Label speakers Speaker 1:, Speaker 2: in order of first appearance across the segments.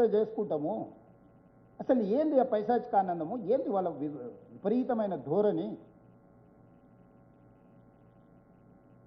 Speaker 1: చేసుకుంటాము. అసలు ఏంది ఆ పైశాచిక ఆనందము ఏంది వాళ్ళ విపరీతమైన ధోరణి?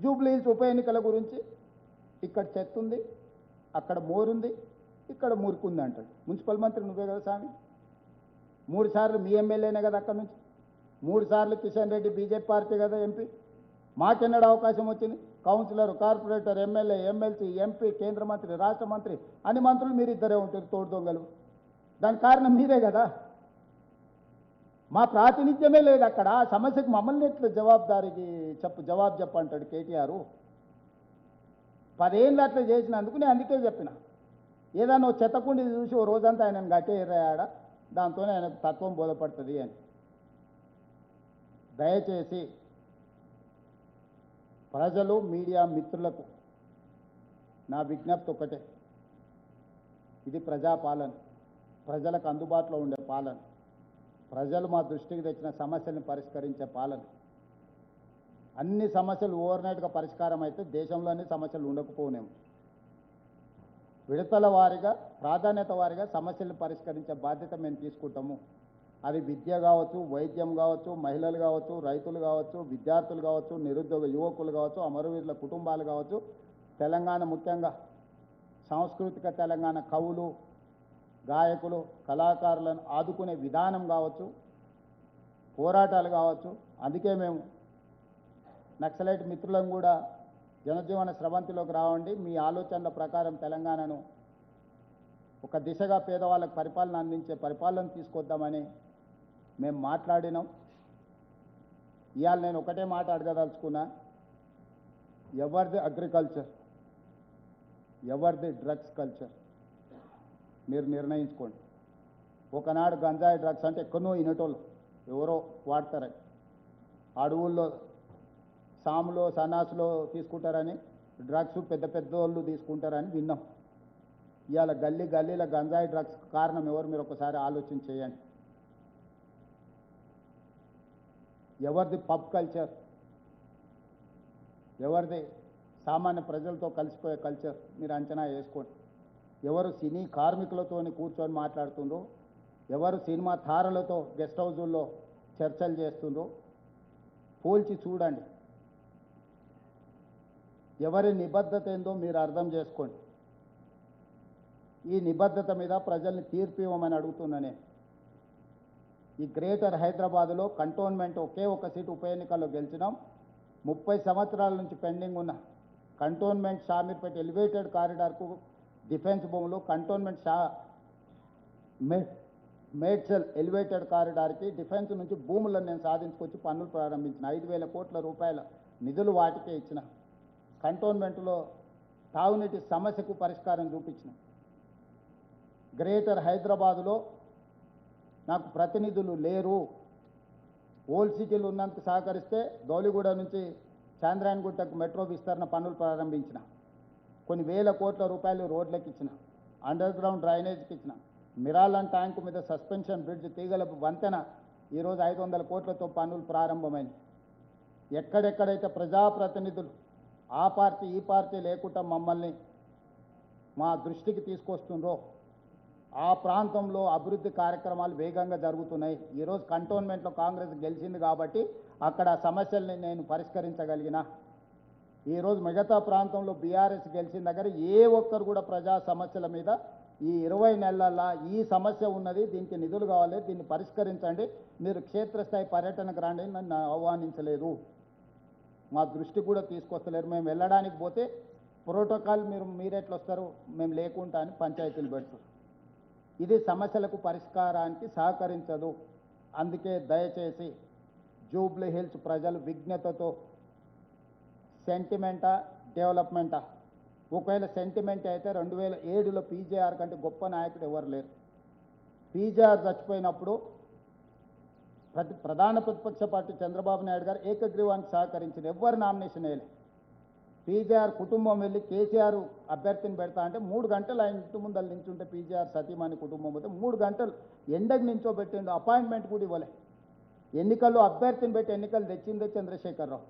Speaker 1: జూబ్లీహిల్స్ ఉప ఎన్నికల గురించి ఇక్కడ చెత్త ఉంది అక్కడ మోరుంది ఇక్కడ మురుకుంది అంటాడు. మున్సిపల్ మంత్రి నువ్వే కదా స్వామి? మూడు సార్లు మీ ఎమ్మెల్యేనే కదా అక్కడ నుంచి? మూడు సార్లు కిషన్ రెడ్డి బీజేపీ పార్టీ కదా ఎంపీ? మాకెన్నడ అవకాశం వచ్చింది? Councillor corporator MLA MLC MP కేంద్ర మంత్రి రాష్ట్ర మంత్రి అన్ని మంత్రులు మీరు ఇద్దరే ఉంటారు తోడు దొంగలు. దానికి కారణం మీరే కదా? మా ప్రాతినిధ్యమే లేదు అక్కడ. ఆ సమస్యకు మమ్మల్ని ఎట్లా జవాబుదారికి చెప్పు జవాబు చెప్పంటాడు కేటీఆర్. పదేళ్ళు అట్లా చేసినందుకు నేను అందుకే చెప్పిన. ఏదన్నా ఓ చెత్తకుండి చూసి ఓ రోజంతా ఆయన గట్టేరాడ దాంతోనే ఆయనకు తత్వం బోధపడుతుంది అని. దయచేసి ప్రజలు మీడియా మిత్రులకు నా విజ్ఞప్తి ఒకటే. ఇది ప్రజాపాలన. ప్రజలకు అందుబాటులో ఉండే పాలన. ప్రజలు మా దృష్టికి తెచ్చిన సమస్యలను పరిష్కరించే పాలన. అన్ని సమస్యలు ఓవర్నైట్గా పరిష్కారం అయితే దేశంలోనే సమస్యలు ఉండకపోనేము విడతల వారిగా ప్రాధాన్యత వారిగా సమస్యలను పరిష్కరించే బాధ్యత మేము తీసుకుంటాము. అది విద్య కావచ్చు వైద్యం కావచ్చు మహిళలు కావచ్చు రైతులు కావచ్చు విద్యార్థులు కావచ్చు నిరుద్యోగ యువకులు కావచ్చు అమరవీరుల కుటుంబాలు కావచ్చు తెలంగాణ ముఖ్యంగా సాంస్కృతిక తెలంగాణ కవులు గాయకులు కళాకారులను ఆదుకునే విధానం కావచ్చు పోరాటాలు కావచ్చు. అందుకే మేము నక్సలైట్ మిత్రులను కూడా జనజీవన స్రవంతిలోకి రావండి. మీ ఆలోచనల ప్రకారం తెలంగాణను ఒక దిశగా పేదవాళ్ళకు పరిపాలన అందించే పరిపాలన తీసుకొద్దామని మేము మాట్లాడినాం. ఇవాళ నేను ఒకటే మాట అడగదలుచుకున్నా. ఎవరిది అగ్రికల్చర్? ఎవరిది డ్రగ్స్ కల్చర్? మీరు నిర్ణయించుకోండి. ఒకనాడు గంజాయి డ్రగ్స్ అంటే ఎక్కడో ఇనటోళ్ళు ఎవరో వాడతారని అడవుల్లో సాములో సన్నాసులో తీసుకుంటారని డ్రగ్స్ పెద్ద పెద్ద వాళ్ళు తీసుకుంటారని విన్నాం. ఇవాళ గల్లీ గల్లీల గంజాయి డ్రగ్స్ కారణం ఎవరు? మీరు ఒకసారి ఆలోచన చేయండి. ఎవరిది పబ్ కల్చర్? ఎవరిది సామాన్య ప్రజలతో కలిసిపోయే కల్చర్? మీరు అంచనా వేసుకోండి. ఎవరు సినీ కార్మికులతో కూర్చొని మాట్లాడుతుండ్రో? ఎవరు సినిమా తారలతో గెస్ట్ హౌజుల్లో చర్చలు చేస్తుండ్రో? పోల్చి చూడండి. ఎవరి నిబద్ధత ఏందో మీరు అర్థం చేసుకోండి. ఈ నిబద్ధత మీద ప్రజల్ని తీర్పు ఇవ్వమని అడుగుతున్నానే ఈ గ్రేటర్ హైదరాబాదులో కంటోన్మెంట్ ఒకే ఒక సీటు ఉప ఎన్నికల్లో గెలిచినాం. ముప్పై సంవత్సరాల నుంచి పెండింగ్ ఉన్న కంటోన్మెంట్ షామీర్పేట ఎలివేటెడ్ కారిడార్కు డిఫెన్స్ భూములు కంటోన్మెంట్ షా మేడ్చల్ ఎలివేటెడ్ కారిడార్కి డిఫెన్స్ నుంచి భూములను నేను సాధించుకొచ్చి పనులు ప్రారంభించిన. ఐదు వేల కోట్ల రూపాయల నిధులు వాటికే ఇచ్చిన. కంటోన్మెంట్లో తాగునీటి సమస్యకు పరిష్కారం చూపించిన. గ్రేటర్ హైదరాబాదులో నాకు ప్రతినిధులు లేరు. ఓల్డ్ సిటీలు ఉన్నంత సహకరిస్తే దౌలిగూడ నుంచి చాంద్రాయణగుట్టకు మెట్రో విస్తరణ పనులు ప్రారంభించిన. కొన్ని వేల కోట్ల రూపాయలు రోడ్లకు ఇచ్చిన అండర్ గ్రౌండ్ డ్రైనేజ్కి ఇచ్చిన మిరాలన్ ట్యాంకు మీద సస్పెన్షన్ బ్రిడ్జ్ తీగల వంతెన ఈరోజు ఐదు వందల కోట్లతో పనులు ప్రారంభమైంది. ఎక్కడెక్కడైతే ప్రజాప్రతినిధులు ఆ పార్టీ ఈ పార్టీ లేకుండా మమ్మల్ని మా దృష్టికి తీసుకొస్తుండ్రో ఆ ప్రాంతంలో అభివృద్ధి కార్యక్రమాలు వేగంగా జరుగుతున్నాయి. ఈరోజు కంటోన్మెంట్లో కాంగ్రెస్ గెలిచింది కాబట్టి అక్కడ సమస్యల్ని నేను పరిష్కరించగలిగిన. ఈరోజు మిగతా ప్రాంతంలో బీఆర్ఎస్ గెలిచిన దగ్గర ఏ ఒక్కరు కూడా ప్రజా సమస్యల మీద ఈ ఇరవై నెలల ఈ సమస్య ఉన్నది దీనికి నిధులు కావాలి దీన్ని పరిష్కరించండి. మీరు క్షేత్రస్థాయి పర్యటనకు రండి నన్ను ఆహ్వానించలేదు. మా దృష్టి కూడా తీసుకొస్తలేరు. మేము వెళ్ళడానికి పోతే ప్రోటోకాల్ మీరు మీరెట్లు వస్తారు మేము లేకుండా అని పంచాయతీలు పెడతారు ఇది సమస్యలకు పరిష్కారానికి సహకరించదు. అందుకే దయచేసి జూబ్లీ హిల్స్ ప్రజలు విజ్ఞతతో సెంటిమెంటా డెవలప్మెంటా? ఒకవేళ సెంటిమెంట్ అయితే రెండు వేల ఏడులో పీజేఆర్ కంటే గొప్ప నాయకుడు ఎవరు లేరు. పీజేఆర్ చచ్చిపోయినప్పుడు ప్రతి ప్రధాన ప్రతిపక్ష పార్టీ చంద్రబాబు నాయుడు గారు ఏకగ్రీవానికి సహకరించిన ఎవ్వరు నామినేషన్ వేయలేదు. పీజీఆర్ కుటుంబం వెళ్ళి కేసీఆర్ అభ్యర్థిని పెడతా అంటే మూడు గంటలు ఆయన ఇంటి ముందర నించుంటే పీజీఆర్ సతీమణి కుటుంబం పోతే మూడు గంటలు ఎండకు నించోబెట్టిండు అపాయింట్మెంట్ కూడా ఇవ్వలే. ఎన్నికల్లో అభ్యర్థిని పెట్టి ఎన్నికలు తెచ్చిందే చంద్రశేఖరరావు.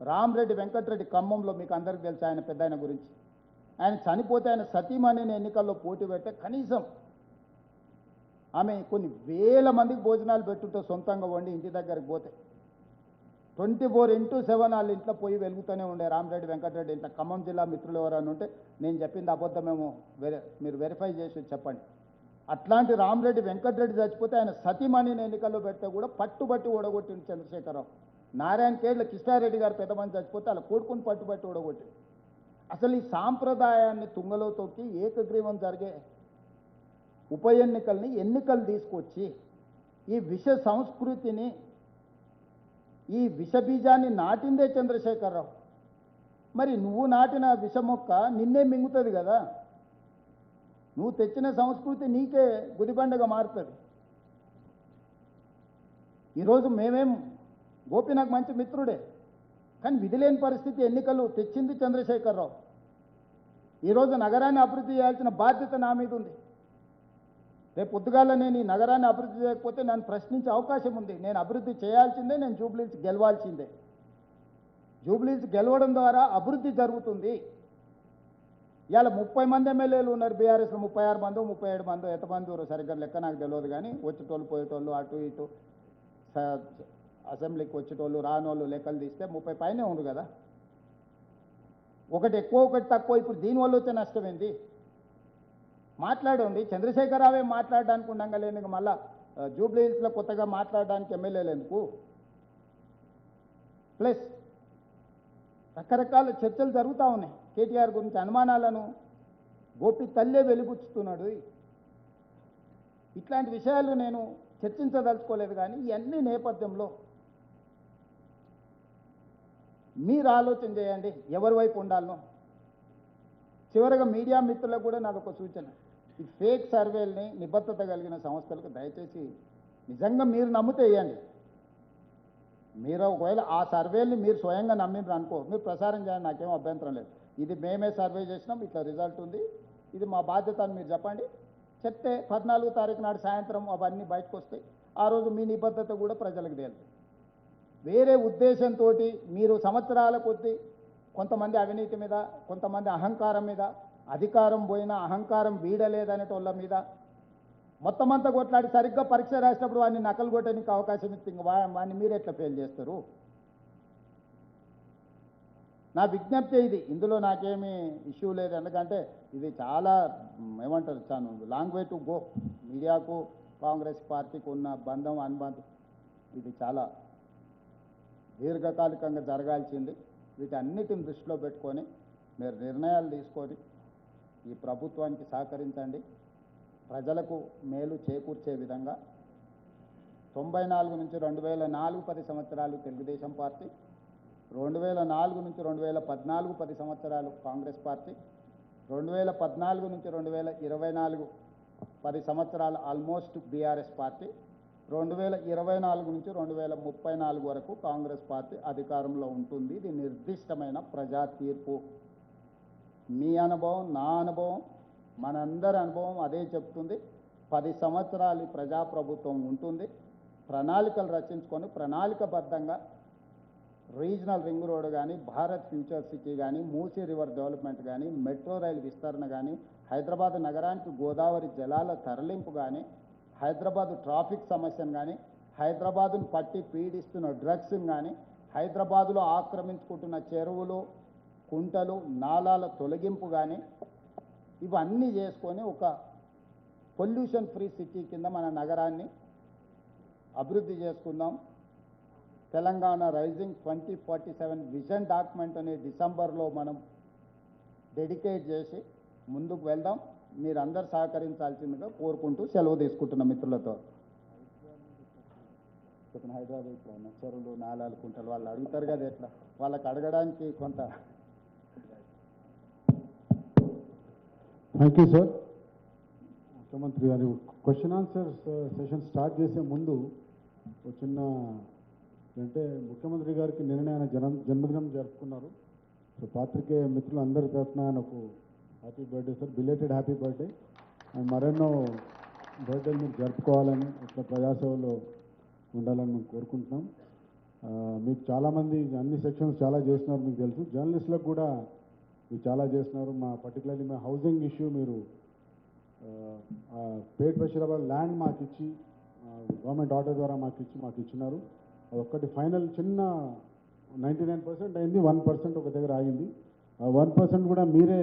Speaker 1: రామరెడ్డి వెంకటరెడ్డి ఖమ్మంలో మీకు అందరికీ తెలుసు ఆయన పెద్ద ఆయన గురించి. ఆయన చనిపోతే ఆయన సతీమణిని ఎన్నికల్లో పోటీ పెడితే కనీసం ఆమె కొన్ని వేల మందికి భోజనాలు పెట్టుంటే సొంతంగా వండి ఇంటి దగ్గరికి పోతే ట్వంటీ ఫోర్ ఇంటూ సెవెన్ వాళ్ళ ఇంట్లో పోయి వెలుగుతూనే ఉండే. రామరెడ్డి వెంకటరెడ్డి ఇంట్లో ఖమ్మం జిల్లా మిత్రులు ఎవరైనా ఉంటే నేను చెప్పింది అబద్ధమేమో వెరి మీరు వెరిఫై చేసి చెప్పండి. అట్లాంటి రామరెడ్డి వెంకటరెడ్డి చచ్చిపోతే ఆయన సతీమణిని ఎన్నికల్లో పెడితే కూడా పట్టుబట్టి ఓడగొట్టింది చంద్రశేఖరరావు. నారాయణ కేళ్ళ కిష్టారెడ్డి గారు పెద్ద మంది చచ్చిపోతే అలా కొడుకుని పట్టుబట్టి ఓడగొట్టింది అసలు ఈ సాంప్రదాయాన్ని తుంగలో తొక్కి ఏకగ్రీవం జరిగే ఉప ఎన్నికల్ని ఎన్నికలు తీసుకొచ్చి ఈ విష సంస్కృతిని ఈ విషబీజాన్ని నాటిందే చంద్రశేఖరరావు. మరి నువ్వు నాటిన విష మొక్క నిన్నే మింగుతుంది కదా. నువ్వు తెచ్చిన సంస్కృతి నీకే గుదిబండగా మారుతుంది. ఈరోజు మేమేం గోపి నాకు మంచి మిత్రుడే కానీ విధిలేని పరిస్థితి ఎన్నికలు తెచ్చింది చంద్రశేఖరరావు. ఈరోజు నగరాన్ని అభివృద్ధి చేయాల్సిన బాధ్యత నా మీద ఉంది. రేపు పొద్దుగాల నేను ఈ నగరాన్ని అభివృద్ధి చేయకపోతే నన్ను ప్రశ్నించే అవకాశం ఉంది. నేను అభివృద్ధి చేయాల్సిందే నేను జూబ్లీస్ గెలవాల్సిందే. జూబ్లీస్ గెలవడం ద్వారా అభివృద్ధి జరుగుతుంది. ఇవాళ ముప్పై మంది ఎమ్మెల్యేలు ఉన్నారు బీఆర్ఎస్లో. ముప్పై ఆరు మందో ముప్పై ఏడు మందో ఎంతమంది సరిగ్గా లెక్క నాకు తెలియదు కానీ వచ్చేటోళ్ళు పోయేటోళ్ళు అటు ఇటు అసెంబ్లీకి వచ్చేటోళ్ళు రానోళ్ళు లెక్కలు తీస్తే ముప్పై పైనే ఉంది కదా. ఒకటి ఎక్కువ ఒకటి తక్కువ. ఇప్పుడు దీనివల్ల వచ్చే నష్టం ఏంది? మాట్లాడండి. చంద్రశేఖరరావే మాట్లాడడానికి ఉండంగా లేని మళ్ళా ఆ, జూబ్లీ హిల్స్లో కొత్తగా మాట్లాడడానికి ఎమ్మెల్యేలు ఎందుకు ప్లస్ రకరకాల చర్చలు జరుగుతూ ఉన్నాయి. కేటీఆర్ గురించి అనుమానాలను గోపి తల్లే వెలిబుచ్చుతున్నాడు. ఇట్లాంటి విషయాలు నేను చర్చించదలుచుకోలేదు కానీ ఇవన్నీ నేపథ్యంలో మీరు ఆలోచన చేయండి. ఎవరి వైపు ఉండాలనో. చివరగా మీడియా మిత్రులకు కూడా నాదొక ఒక సూచన. ఈ ఫేక్ సర్వేల్ని నిబద్ధత కలిగిన సంస్థలకు దయచేసి నిజంగా మీరు నమ్మితే వేయండి. మీరు ఒకవేళ ఆ సర్వేల్ని మీరు స్వయంగా నమ్మిండ్రు అనుకో మీరు ప్రసారం చేయండి నాకేం అభ్యంతరం లేదు. ఇది మేమే సర్వే చేసినాం ఇట్లా రిజల్ట్ ఉంది. ఇది మా బాధ్యత అని మీరు చెప్పండి. చెప్తే పద్నాలుగు తారీఖు నాడు సాయంత్రం అవన్నీ బయటకు వస్తాయి. ఆ రోజు మీ నిబద్ధత కూడా ప్రజలకు తేలుతుంది వేరే ఉద్దేశంతో మీరు సంవత్సరాల కొద్దీ కొంతమంది అవినీతి మీద కొంతమంది అహంకారం మీద అధికారం పోయినా అహంకారం వీడలేదనేటోళ్ళ మీద మొత్తం అంతా కొట్లాడి సరిగ్గా పరీక్ష రాసినప్పుడు వాడిని నకలు కొట్టడానికి అవకాశం ఇస్తే ఇంక వాడిని మీరు ఎట్లా ఫెయిల్ చేస్తారు? నా విజ్ఞప్తి ఇది. ఇందులో నాకేమీ ఇష్యూ లేదు. ఎందుకంటే ఇది చాలా ఏమంటారు చాను లాంగ్ వే టు గో మీడియాకు కాంగ్రెస్ పార్టీకి ఉన్న బంధం అనుబంధం ఇది చాలా దీర్ఘకాలికంగా జరగాల్సింది. వీటన్నిటిని దృష్టిలో పెట్టుకొని మీరు నిర్ణయాలు తీసుకొని ఈ ప్రభుత్వానికి సహకరించండి. ప్రజలకు మేలు చేకూర్చే విధంగా తొంభై నాలుగు నుంచి రెండు వేల నాలుగు పది సంవత్సరాలు తెలుగుదేశం పార్టీ రెండు వేల నాలుగు నుంచి రెండు వేల పద్నాలుగు పది సంవత్సరాలు కాంగ్రెస్ పార్టీ రెండు వేల పద్నాలుగు నుంచి రెండు వేల ఇరవై నాలుగు పది సంవత్సరాలు ఆల్మోస్ట్ బీఆర్ఎస్ పార్టీ రెండు వేల ఇరవై నాలుగు నుంచి రెండు వేల ముప్పై నాలుగు వరకు కాంగ్రెస్ పార్టీ అధికారంలో ఉంటుంది. ఇది నిర్దిష్టమైన ప్రజా తీర్పు మీ అనుభవం నా అనుభవం మనందరి అనుభవం అదే చెప్తుంది. పది సంవత్సరాలు ప్రజాప్రభుత్వం ఉంటుంది. ప్రణాళికలు రచించుకొని ప్రణాళికబద్ధంగా రీజనల్ రింగ్ రోడ్ కానీ భారత్ ఫ్యూచర్ సిటీ కానీ మూసీ రివర్ డెవలప్మెంట్ కానీ మెట్రో రైలు విస్తరణ కానీ హైదరాబాద్ నగరానికి గోదావరి జలాల తరలింపు కానీ హైదరాబాద్ ట్రాఫిక్ సమస్యను కానీ హైదరాబాదును పట్టి పీడిస్తున్న డ్రగ్స్ని కానీ హైదరాబాదులో ఆక్రమించుకుంటున్న చెరువులు కుంటలు నాలాల తొలగింపు కానీ ఇవన్నీ చేసుకొని ఒక పొల్యూషన్ ఫ్రీ సిటీ కింద మన నగరాన్ని అభివృద్ధి చేసుకుందాం. Telangana rising twenty forty seven vision document అనే డిసెంబర్లో మనం డెడికేట్ చేసి ముందుకు వెళ్దాం. మీరందరూ సహకరించాల్సిందిగా కోరుకుంటూ సెలవు తీసుకుంటున్న మిత్రులతో. హైదరాబాద్ ఇప్పుడు చెరువులు నాలాలు కుంటలు వాళ్ళు అడుగుతారు కదా ఎట్లా? వాళ్ళకి అడగడానికి కొంత
Speaker 2: థ్యాంక్ యూ సార్ ముఖ్యమంత్రి గారు క్వశ్చన్ ఆన్సర్ సెషన్ స్టార్ట్ చేసే ముందు ఒక చిన్న అంటే ముఖ్యమంత్రి గారికి నిన్న ఆయన జన్మదినం జరుపుకున్నారు. సో పాత్రికేయ మిత్రులు అందరి తరఫున ఆయనకు happy birthday sir belated happy birthday and మరెన్నో బర్త్డేలు మీరు జరుపుకోవాలని ఇట్లా ప్రజాసేవలో ఉండాలని మేము కోరుకుంటున్నాం. Uh, మీకు చాలామంది అన్ని సెక్షన్స్ చాలా చేస్తున్నారు మీకు తెలుసు. జర్నలిస్టులకు కూడా మీరు చాలా చేస్తున్నారు. మా పర్టికులర్లీ మా హౌసింగ్ ఇష్యూ మీరు పేట్ బషీరాబాద్ ల్యాండ్ మాకు ఇచ్చి గవర్నమెంట్ ఆర్డర్ ద్వారా మాకు ఇచ్చి మాకు ఇచ్చినారు. అదొక్కటి ఫైనల్ చిన్న నైంటీ నైన్ పర్సెంట్ అయింది. వన్ పర్సెంట్ ఒక దగ్గర ఆగింది. ఆ వన్ పర్సెంట్ కూడా మీరే